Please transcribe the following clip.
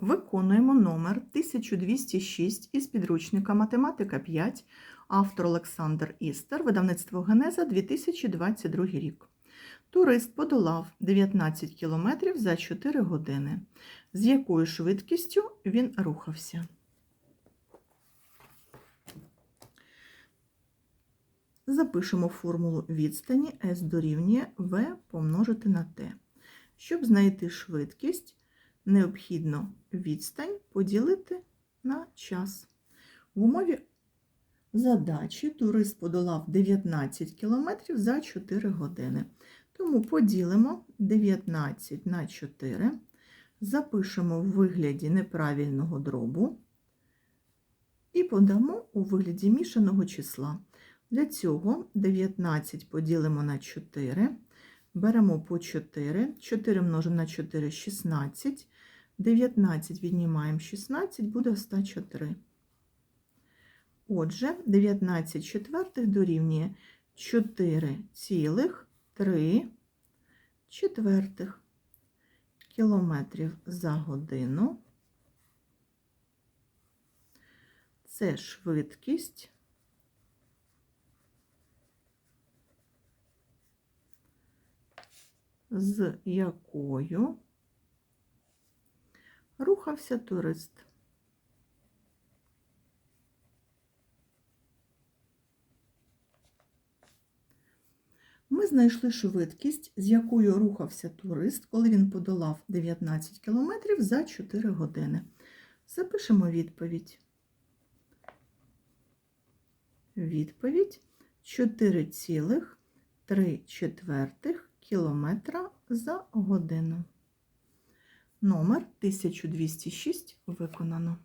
Виконуємо номер 1206 із підручника Математика 5, автор Олександр Істер, видавництво Генеза 2022 рік. Турист подолав 19 кілометрів за 4 години. З якою швидкістю він рухався? Запишемо формулу відстані S дорівнює V помножити на T. Щоб знайти швидкість, необхідно відстань поділити на час. В умові задачі турист подолав 19 км за 4 години. Тому поділимо 19 на 4, запишемо в вигляді неправильного дробу і подамо у вигляді мішаного числа. Для цього 19 поділимо на 4. Беремо по 4, 4 множимо на 4 – 16, 19 віднімаємо 16, буде 104. Отже, 19 четвертих дорівнює 4,3 четвертих кілометрів за годину. Це швидкість з якою рухався турист. Ми знайшли швидкість, з якою рухався турист, коли він подолав 19 кілометрів за 4 години. Запишемо відповідь. Відповідь 4,3 четвертих кілометра за годину. Номер 1206 виконано.